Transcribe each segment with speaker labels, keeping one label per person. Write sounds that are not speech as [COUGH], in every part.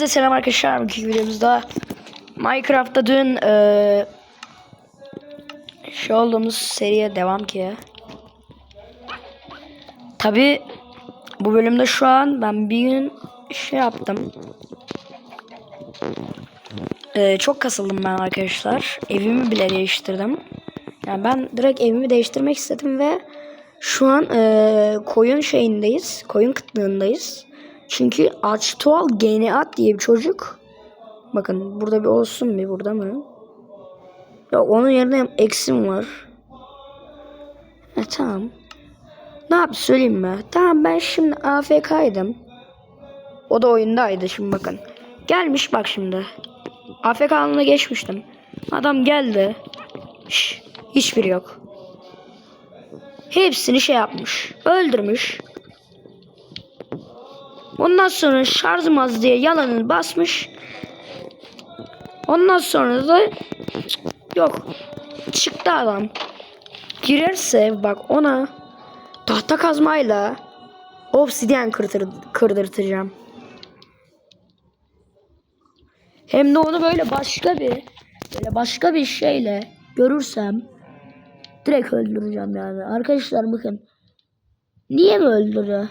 Speaker 1: Size selam arkadaşlar. Bugünkü videomuzda Minecraft'ta dün eee şey olduğumuz seriye devam ki. Tabi bu bölümde şu an ben bir gün şey yaptım. Eee, çok kasıldım ben arkadaşlar. Evimi bile değiştirdim. Yani ben direkt evimi değiştirmek istedim ve şu an eee, koyun şeyindeyiz. Koyun kıtlığındayız. Çünkü Açtual Geneat diye bir çocuk. Bakın burada bir olsun bir burada mı? Ya onun yerine eksim var. E tamam. Ne yap söyleyeyim mi? Tamam ben şimdi AFK'ydım. O da oyundaydı şimdi bakın. Gelmiş bak şimdi. AFK anına geçmiştim. Adam geldi. Şş, hiçbiri yok. Hepsini şey yapmış. Öldürmüş. Ondan sonra şarjım diye yalanını basmış. Ondan sonra da yok. Çıktı adam. Girerse bak ona tahta kazmayla obsidyen kırdır, kırdırtacağım. Hem de onu böyle başka bir böyle başka bir şeyle görürsem direkt öldüreceğim yani. Arkadaşlar bakın. Niye mi öldürüyor?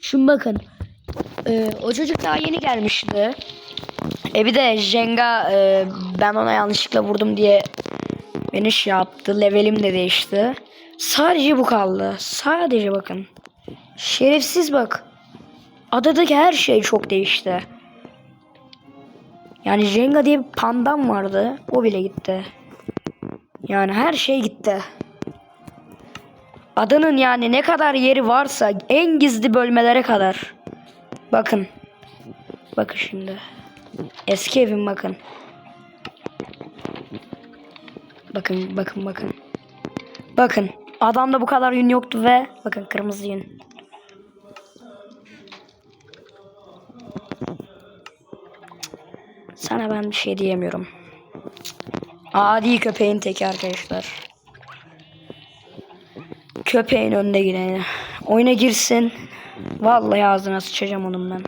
Speaker 1: Şimdi bakın. Ee, o çocuk daha yeni gelmişti. E bir de Jenga e, ben ona yanlışlıkla vurdum diye beni şey yaptı. Levelim de değişti. Sadece bu kaldı. Sadece bakın. Şerefsiz bak. Adadaki her şey çok değişti. Yani Jenga diye bir pandam vardı. O bile gitti. Yani her şey gitti. Adanın yani ne kadar yeri varsa en gizli bölmelere kadar. Bakın. Bakın şimdi. Eski evim bakın. Bakın bakın bakın. Bakın. Adamda bu kadar yün yoktu ve bakın kırmızı yün. Sana ben bir şey diyemiyorum. Adi köpeğin teki arkadaşlar. Köpeğin önde gideni. Oyuna girsin. Vallahi ağzına sıçacağım onun ben.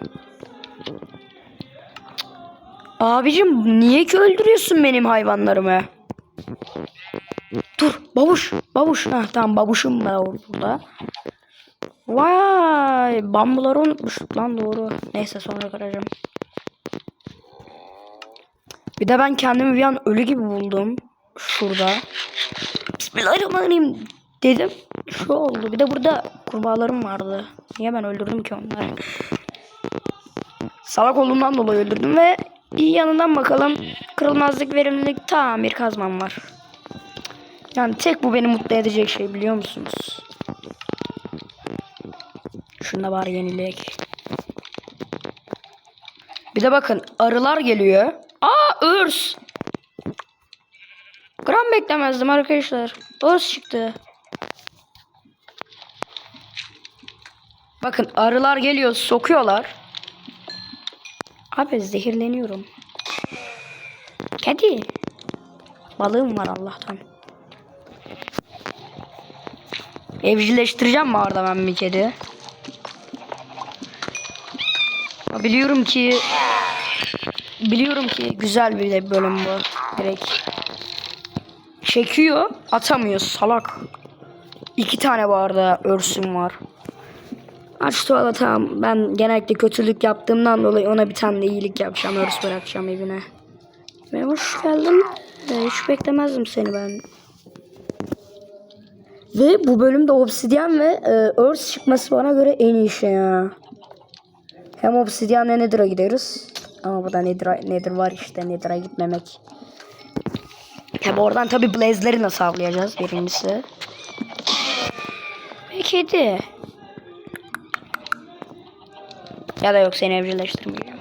Speaker 1: Abicim niye ki öldürüyorsun benim hayvanlarımı? Dur babuş babuş. Ha tamam babuşum da burada. Vay bambuları unutmuştuk lan doğru. Neyse sonra kıracağım. Bir de ben kendimi bir an ölü gibi buldum. Şurada. Bismillahirrahmanirrahim dedim. Şu oldu. Bir de burada kurbağalarım vardı. Niye ben öldürdüm ki onları? Salak olduğumdan dolayı öldürdüm ve iyi yanından bakalım. Kırılmazlık, verimlilik, tamir kazmam var. Yani tek bu beni mutlu edecek şey biliyor musunuz? Şunda bari yenileyek. Bir de bakın arılar geliyor. Aa örs. Gram beklemezdim arkadaşlar. Örs çıktı. Bakın arılar geliyor sokuyorlar. Abi zehirleniyorum. Kedi. Balığım var Allah'tan. Evcilleştireceğim mi arada ben bir kedi? Biliyorum ki biliyorum ki güzel bir bölüm bu. Direkt çekiyor, atamıyor salak. İki tane bu arada örsüm var. Aç tuvalet tamam. Ben genellikle kötülük yaptığımdan dolayı ona bir tane iyilik yapacağım. Örs bırakacağım evine. Ve hoş geldin. Ee, hiç beklemezdim seni ben. Ve bu bölümde obsidyen ve e, örs çıkması bana göre en iyi şey ya. Hem obsidyenle Nether'a gideriz. Ama burada Nether, Nether var işte. Nether'a gitmemek. Tabi oradan tabi Blaze'leri nasıl avlayacağız birincisi. Ve kedi. Ya da yok seni evcilleştirmeyeceğim.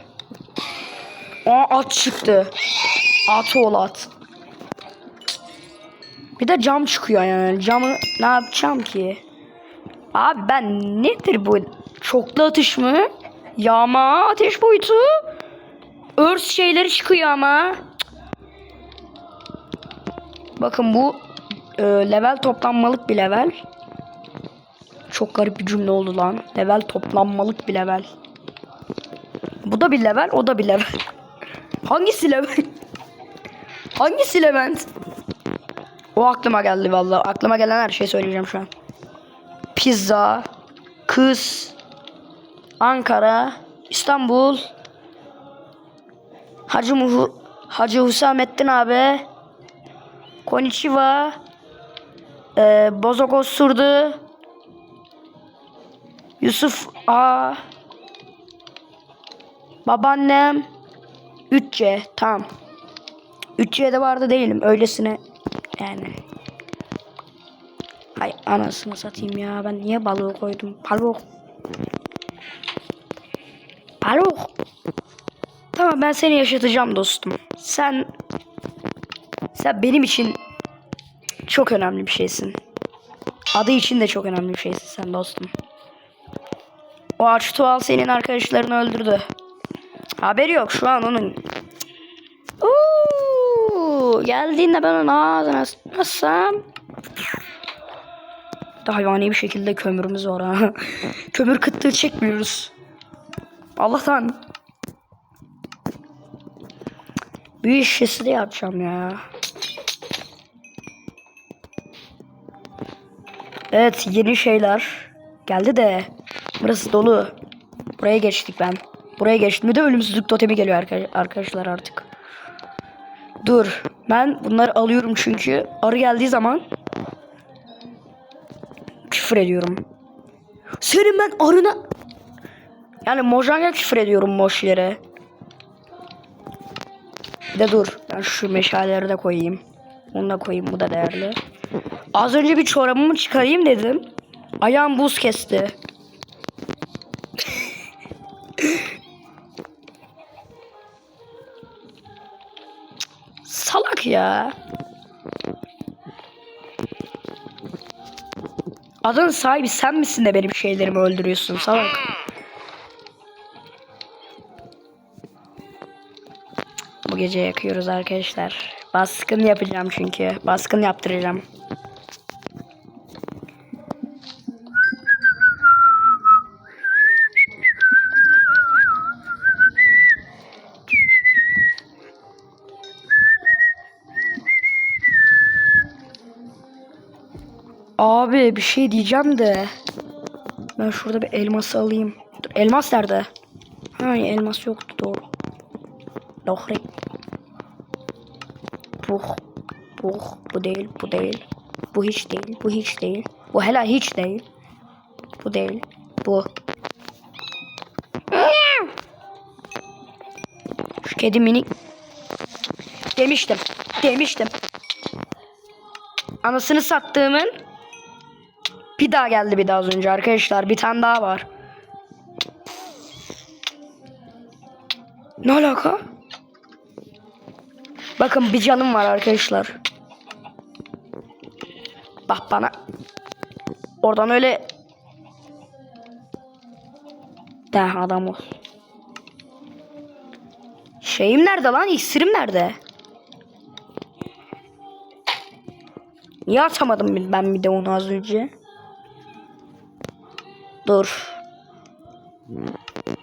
Speaker 1: Aa at çıktı. At ol at. Bir de cam çıkıyor yani. Camı ne yapacağım ki? Abi ben nedir bu? Çoklu atış mı? Yağma ateş boyutu. Örs şeyleri çıkıyor ama. Bakın bu e, level toplanmalık bir level. Çok garip bir cümle oldu lan. Level toplanmalık bir level. Bu da bir level, o da bir level. Hangisi level? Hangisi Levent? O aklıma geldi vallahi. Aklıma gelen her şeyi söyleyeceğim şu an. Pizza, kız, Ankara, İstanbul, Hacı Muhu, Hacı Hüsamettin abi, Konnichiwa, e, Bozok Osurdu, Yusuf A, babaannem, 3C, tamam. 3C'de vardı değilim, öylesine yani. Ay anasını satayım ya, ben niye balığı koydum? Balık. Balık. Tamam ben seni yaşatacağım dostum. Sen sen benim için çok önemli bir şeysin. Adı için de çok önemli bir şeysin sen dostum. O aç tuval senin arkadaşlarını öldürdü. Haberi yok şu an onun. Uuu, geldiğinde ben onun ağzına sıçmasam. Da hayvani bir şekilde kömürümüz var ha. [LAUGHS] Kömür kıtlığı çekmiyoruz. Allah'tan. Büyü şişesi de yapacağım ya. Evet yeni şeyler geldi de burası dolu. Buraya geçtik ben. Buraya geçtim. De ölümsüzlük totemi geliyor arka- arkadaşlar artık. Dur. Ben bunları alıyorum çünkü arı geldiği zaman küfür ediyorum. Senin ben arına yani Mojang'a küfür ediyorum boş yere. Bir de dur. Ben şu meşaleleri de koyayım. Onu da koyayım. Bu da değerli. Az önce bir çorabımı çıkarayım dedim. Ayağım buz kesti. Ya. Adın sahibi sen misin de benim şeylerimi öldürüyorsun salak. Bu gece yakıyoruz arkadaşlar. Baskın yapacağım çünkü. Baskın yaptıracağım. Abi bir şey diyeceğim de. Ben şurada bir elması alayım. Elmas nerede? Ha elmas yoktu doğru. Doğru. Bu, bu, bu değil, bu değil. Bu hiç değil, bu hiç değil. Bu helal hiç değil. Bu değil, bu. Şu kedi minik. Demiştim, demiştim. Anasını sattığımın bir daha geldi bir daha az önce arkadaşlar. Bir tane daha var. Ne alaka? Bakın bir canım var arkadaşlar. Bak bana. Oradan öyle. De adam ol. Şeyim nerede lan? İksirim nerede? Niye atamadım ben bir de onu az önce? Dur.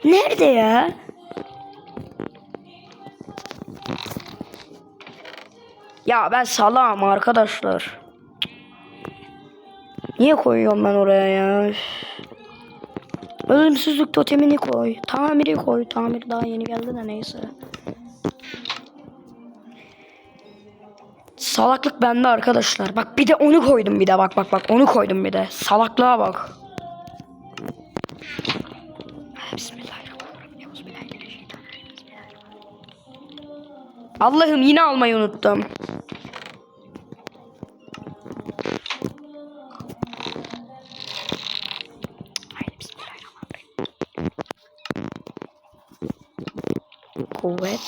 Speaker 1: Nerede ya? Ya ben salam arkadaşlar. Niye koyuyorum ben oraya ya? Ölümsüzlük totemini koy. Tamiri koy. Tamir daha yeni geldi de neyse. Salaklık bende arkadaşlar. Bak bir de onu koydum bir de bak bak bak onu koydum bir de. Salaklığa bak. Allah'ım yine almayı unuttum. Kuvvet.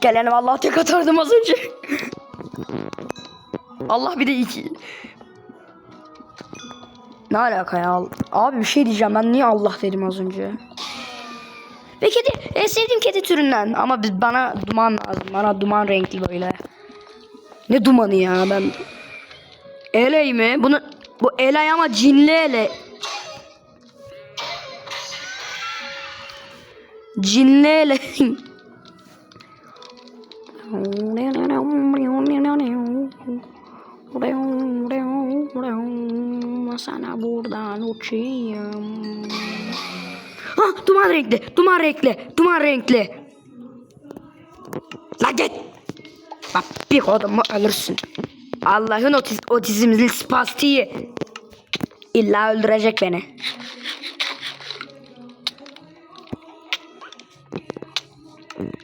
Speaker 1: Gelene vallahi tek atardım az önce. [LAUGHS] Allah bir de iki. Ne alaka ya? Abi bir şey diyeceğim. Ben niye Allah dedim az önce? Ve kedi. En sevdiğim kedi türünden. Ama biz, bana duman lazım. Bana duman renkli böyle. Ne dumanı ya ben. Eley mi? Bunu Bu Elay ama cinli ele. Cinli ele. [LAUGHS] Sana buradan uçayım. Ah duman renkli, duman renkli, duman renkli. La git. Bak bir kodumu ölürsün. Allah'ın otiz otizmli spastiği. İlla öldürecek beni.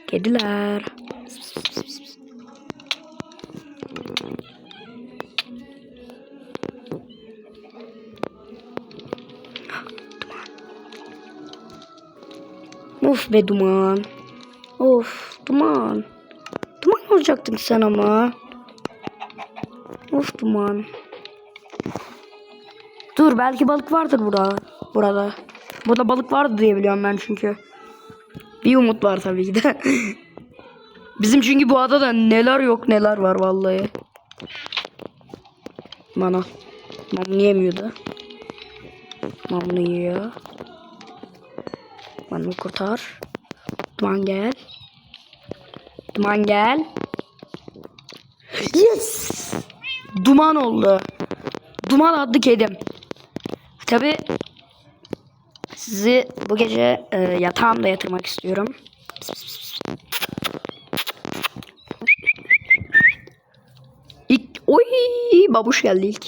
Speaker 1: Kediler. Of be duman. Of duman. Duman olacaktın sen ama. Of duman. Dur belki balık vardır burada. Burada. Burada balık vardı diye biliyorum ben çünkü. Bir umut var tabii ki de. [LAUGHS] Bizim çünkü bu adada neler yok neler var vallahi. Bana. Mamunu yemiyordu. Mamunu yiyor. Bana kurtar. Duman gel. Duman gel. Yes! Duman oldu. Duman adlı kedim. Tabi sizi bu gece e, yatağımda yatırmak istiyorum. İlk, oy babuş geldi ilk.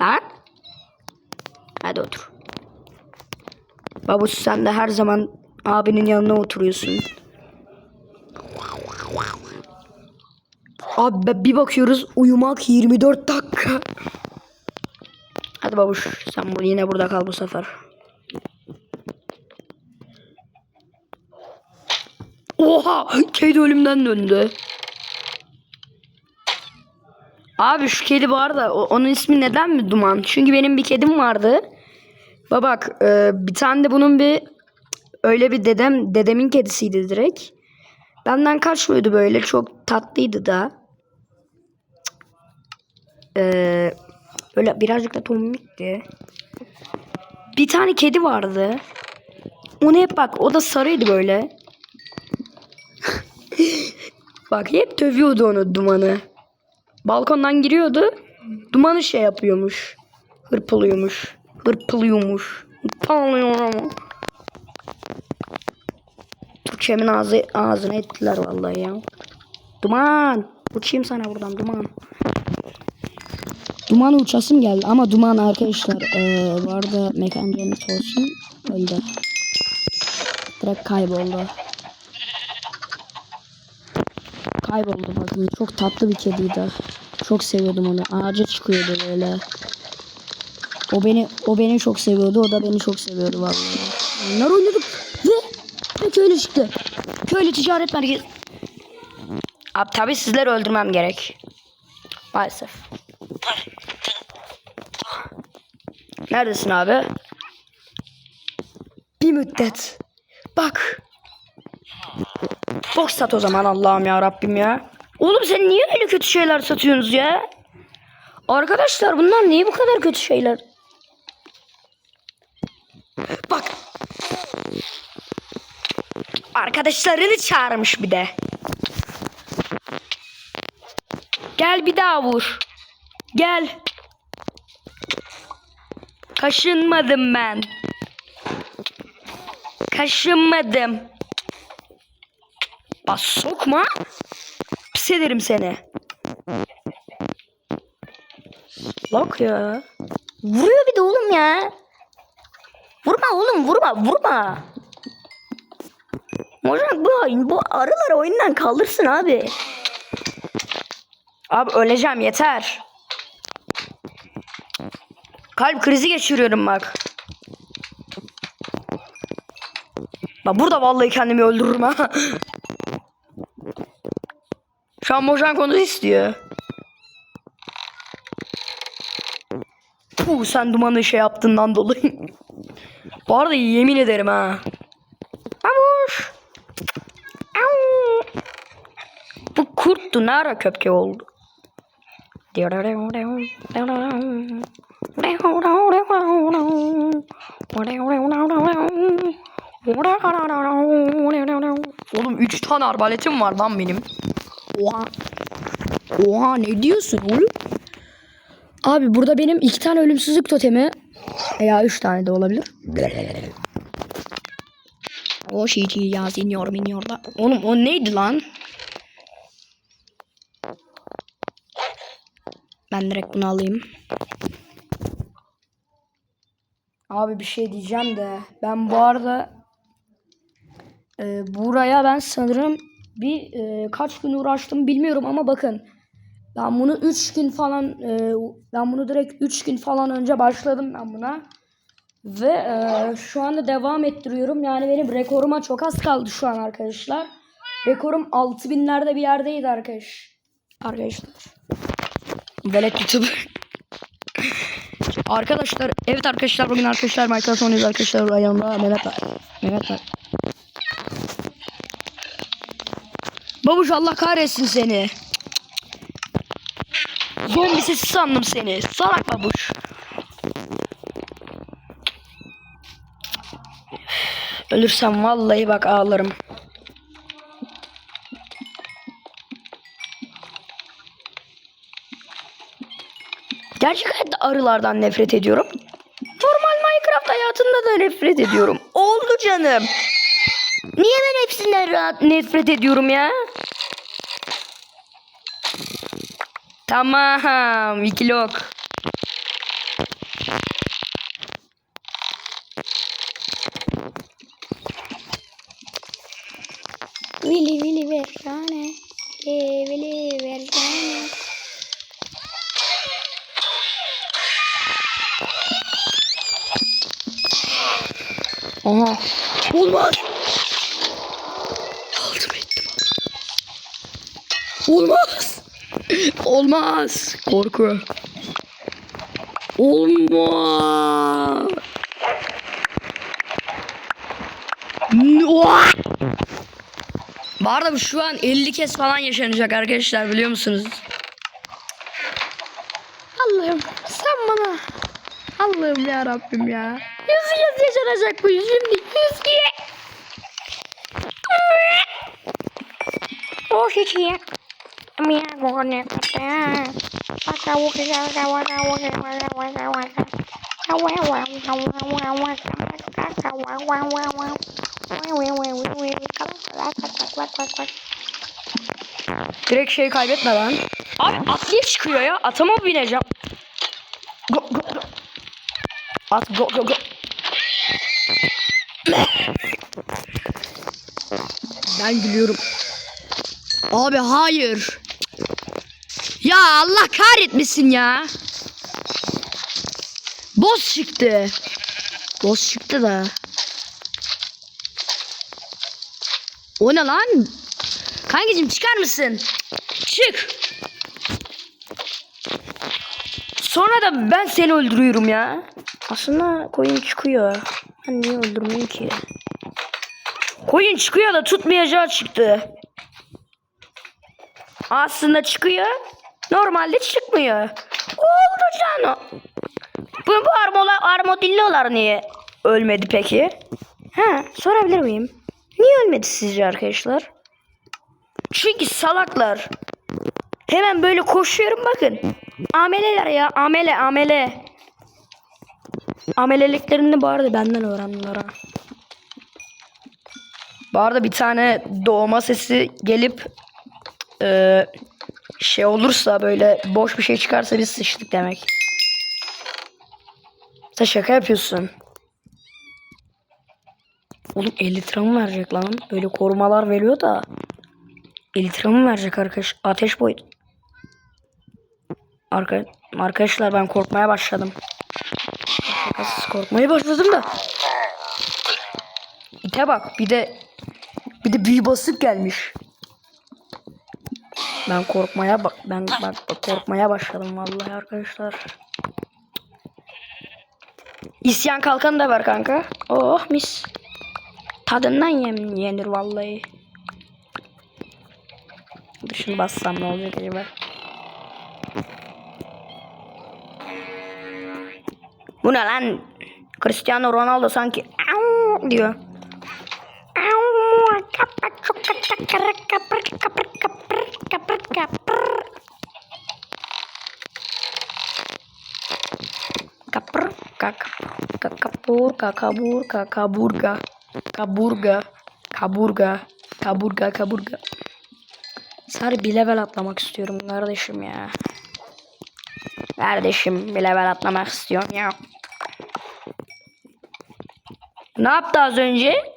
Speaker 1: Lan. Hadi otur. Babuş sen de her zaman abinin yanına oturuyorsun. Abi bir bakıyoruz uyumak 24 dakika. Hadi babuş sen bu yine burada kal bu sefer. Oha kedi ölümden döndü. Abi şu kedi var da onun ismi neden mi Duman? Çünkü benim bir kedim vardı. Ve bak e, bir tane de bunun bir öyle bir dedem dedemin kedisiydi direkt. Benden kaçmıyordu böyle çok tatlıydı da. Ee, böyle birazcık da tombikti. Bir tane kedi vardı. Onu hep bak o da sarıydı böyle. [LAUGHS] bak hep dövüyordu onu dumanı. Balkondan giriyordu. Dumanı şey yapıyormuş. Hırpalıyormuş. Hırpalıyormuş. Hırpalıyor ama. Türkçemin ağzı, ağzına ettiler vallahi ya. Duman. Uçayım sana buradan duman. Duman uçasım geldi ama duman arkadaşlar eee bu arada mekan cennet olsun öldü. Direkt kayboldu. Kayboldu bakın çok tatlı bir kediydi. Çok seviyordum onu. Ağaca çıkıyordu böyle. O beni o beni çok seviyordu. O da beni çok seviyordu vallahi. Bunlar oynadık ve ve köylü çıktı. Köylü ticaret merkezi. Abi tabi sizleri öldürmem gerek. Maalesef. Neredesin abi? Bir müddet. Bak. Box sat o zaman Allah'ım ya Rabbim ya. Oğlum sen niye öyle kötü şeyler satıyorsunuz ya? Arkadaşlar bunlar niye bu kadar kötü şeyler? Arkadaşlarını çağırmış bir de. Gel bir daha vur. Gel. Kaşınmadım ben. Kaşınmadım. Bas sokma. Pis ederim seni. Bak ya. Vuruyor bir de oğlum ya. Vurma oğlum vurma vurma. Hocam bu, bu arıları oyundan kaldırsın abi. Abi öleceğim yeter. Kalp krizi geçiriyorum bak. Bak burada vallahi kendimi öldürürüm ha. Şu an Mojan konusu istiyor. Puh sen dumanı şey yaptığından dolayı. Bu arada yemin ederim ha. Babuş. Au. Bu kurttu ne ara köpke oldu? Oğlum 3 tane arbaletim var lan benim. Oha. Oha ne diyorsun oğlum? Abi burada benim iki tane ölümsüzlük totemi veya üç tane de olabilir. O şey ya senior minior da. Oğlum o neydi lan? Ben direkt bunu alayım. Abi bir şey diyeceğim de ben bu arada e, buraya ben sanırım bir e, kaç gün uğraştım bilmiyorum ama bakın ben bunu 3 gün falan e, ben bunu direkt 3 gün falan önce başladım ben buna. Ve e, şu anda devam ettiriyorum. Yani benim rekoruma çok az kaldı şu an arkadaşlar. Rekorum 6000'lerde bir yerdeydi arkadaş. Arkadaşlar. Velet YouTube. arkadaşlar evet arkadaşlar bugün arkadaşlar Minecraft oynuyoruz arkadaşlar yanımda Mehmet var. Mehmet var. Babuş Allah kahretsin seni. Zombi sesi sandım seni. Salak babuş. Ölürsem vallahi bak ağlarım. Gerçek hayatta arılardan nefret ediyorum. Normal Minecraft hayatında da nefret ediyorum. Oldu canım. Niye ben hepsinden rahat nefret ediyorum ya? Tamam. iki lok. Vili Olmaz. Olmaz. Korku. Olmaz. Oha! Bu arada bu şu an 50 kez falan yaşanacak arkadaşlar biliyor musunuz? Allah'ım sen bana Allah'ım ya Rabbim ya. Yüz kez yaşanacak bu şimdi. Yüz kez. Oh hiç iyi. Waka waka waka. Awa awa awa awa awa waka waka waka waka. Direkt şey kaybetme lan. Abi at niye çıkıyor ya? Ata mı bineceğim? Go, go, go. At go go go. Ben gülüyorum. Abi hayır. Ya Allah kahretmesin ya. Boss çıktı. Boss çıktı da. O ne lan? Kankacığım çıkar mısın? Çık. Sonra da ben seni öldürüyorum ya. Aslında koyun çıkıyor. Ben niye öldürmeyeyim ki? Koyun çıkıyor da tutmayacağı çıktı. Aslında çıkıyor. Normalde çıkmıyor. Oldu canım. Bu, bu armola, armadillolar niye ölmedi peki? Ha, sorabilir miyim? Niye ölmedi sizce arkadaşlar? Çünkü salaklar. Hemen böyle koşuyorum bakın. Ameleler ya amele amele. Ameleliklerini bu arada benden öğrendiler ha. Bu arada bir tane doğma sesi gelip eee, şey olursa böyle boş bir şey çıkarsa biz sıçtık demek. Sen şaka yapıyorsun. Oğlum 50 lira mı verecek lan? Böyle korumalar veriyor da. 50 lira mı verecek arkadaş? Ateş boyut. Arka, arkadaşlar ben korkmaya başladım. Şakasız korkmaya başladım da. İte bak bir de bir de büyü basıp gelmiş. Ben korkmaya bak ben bak, bak korkmaya başladım vallahi arkadaşlar. İsyan kalkanı da var kanka. Oh mis. Tadından yem yenir vallahi. Dışını bassam ne olacak acaba? Bu ne lan? Cristiano Ronaldo sanki diyor. Kakapur, kakabur, kakaburga, kaburga, kaburga, kaburga, kaburga. Sarı bir level atlamak istiyorum kardeşim ya. Kardeşim bir level atlamak istiyorum ya. Ne yaptı az önce?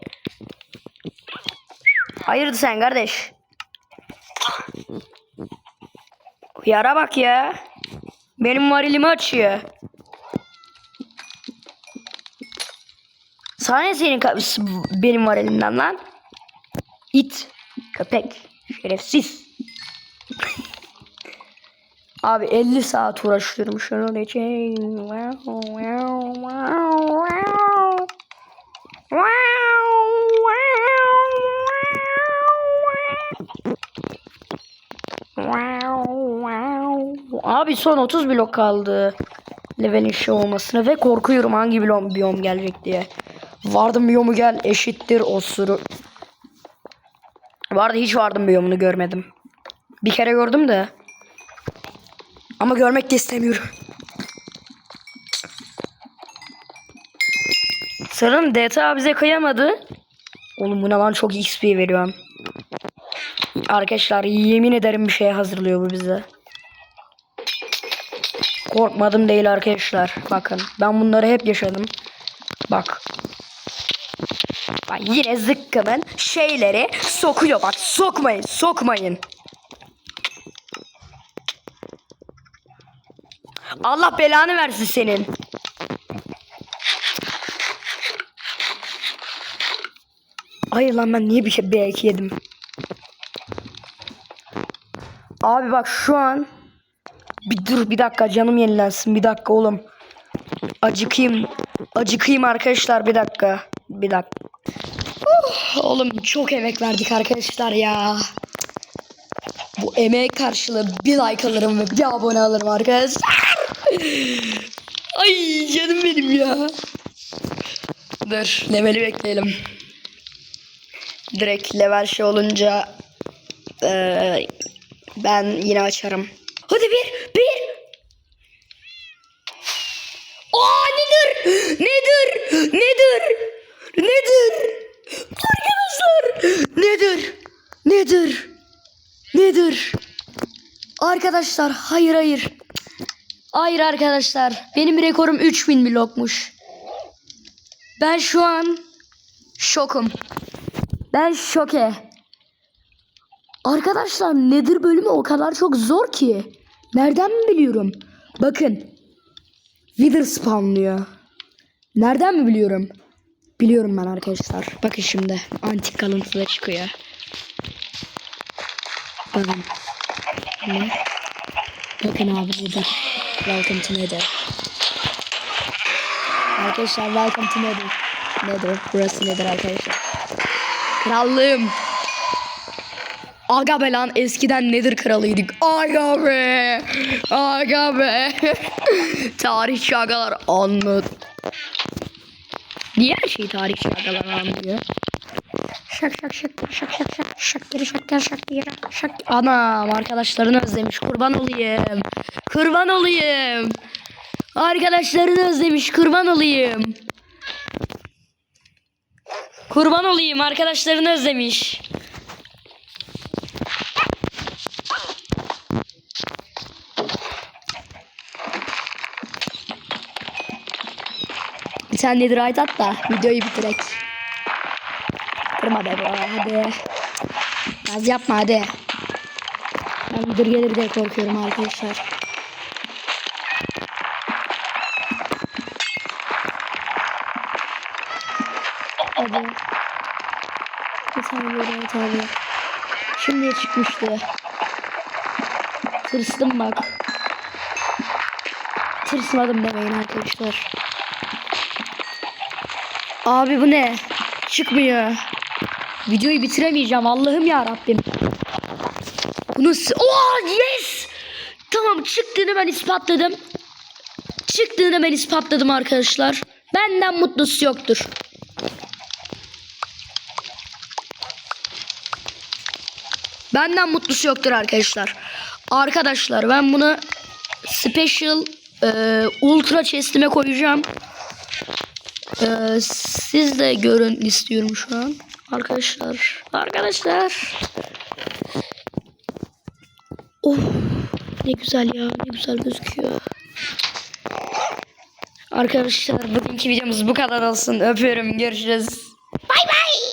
Speaker 1: Hayırdır sen kardeş? Yara bak ya. Benim varilimi açıyor. Sana senin ka- benim var elimden lan? İt. Köpek. Şerefsiz. [LAUGHS] Abi 50 saat uğraşıyorum şunun için. Wow, wow, wow, wow. Wow, wow. Abi son 30 blok kaldı. Level'in şey olmasına ve korkuyorum hangi biyom, biyom gelecek diye. Vardım biyomu gel eşittir osuru. Vardı hiç vardım biyomunu görmedim. Bir kere gördüm de. Ama görmek de istemiyorum. Sanırım DTA bize kıyamadı. Oğlum bu ne lan çok XP veriyor. Arkadaşlar yemin ederim bir şey hazırlıyor bu bize. Korkmadım değil arkadaşlar. Bakın ben bunları hep yaşadım. Bak. Bak yine zıkkımın şeyleri sokuyor. Bak sokmayın sokmayın. Allah belanı versin senin. Hayır lan ben niye bir şey B2 yedim? Abi bak şu an bir dur bir dakika canım yenilensin bir dakika oğlum. Acıkayım. Acıkayım arkadaşlar bir dakika. Bir dakika. Oğlum çok emek verdik arkadaşlar ya. Bu emeğe karşılığı bir like alırım ve bir abone alırım arkadaşlar. Ay canım benim ya. Dur leveli bekleyelim. Direkt level şey olunca eee, ben yine açarım. Hadi bir. Aa nedir? Nedir? Nedir? Nedir? Arkadaşlar nedir? Nedir? Nedir? Arkadaşlar hayır hayır. Hayır arkadaşlar. Benim rekorum 3000 blokmuş. Ben şu an şokum. Ben şoke. Arkadaşlar nedir bölümü o kadar çok zor ki. Nereden mi biliyorum? Bakın. Wither spawnlıyor. Nereden mi biliyorum? Biliyorum ben arkadaşlar. Bakın şimdi. Antik kalıntıda çıkıyor. Bakın. Ne? Bakın abi Wither. Welcome to Nether. Arkadaşlar welcome to Nether. Nether. Burası Nether arkadaşlar. Krallığım. Aga be lan eskiden nedir kralıydık. Aga be. Aga be. [LAUGHS] tarihçi agalar anlat. Niye her şeyi tarihçi agalar anlıyor? Şak şak şak şak şak şak şak geri şak geri şak geri şak. Anam arkadaşlarını özlemiş kurban olayım. Kurban olayım. Arkadaşlarını özlemiş kurban olayım. Kurban olayım arkadaşlarını özlemiş. Bir tane netherite at da videoyu bitirek. Kırma be bro hadi. Naz yapma hadi. Ben müdür gelir diye korkuyorum arkadaşlar. Hadi. Tane böyle evet abi. Şimdiye çıkmıştı. Tırsdım bak. Tırsmadım demeyin arkadaşlar. Abi bu ne? Çıkmıyor. Videoyu bitiremeyeceğim Allah'ım ya Rabbim. Bunu Oh yes! Tamam çıktığını ben ispatladım. çıktığını ben ispatladım arkadaşlar. Benden mutlusu yoktur. Benden mutlusu yoktur arkadaşlar. Arkadaşlar ben bunu special e, ultra chest'ime koyacağım. E, siz de görün istiyorum şu an. Arkadaşlar. Arkadaşlar. Of ne güzel ya. Ne güzel gözüküyor. Arkadaşlar bugünkü videomuz bu kadar olsun. Öpüyorum. Görüşürüz. Bay bay.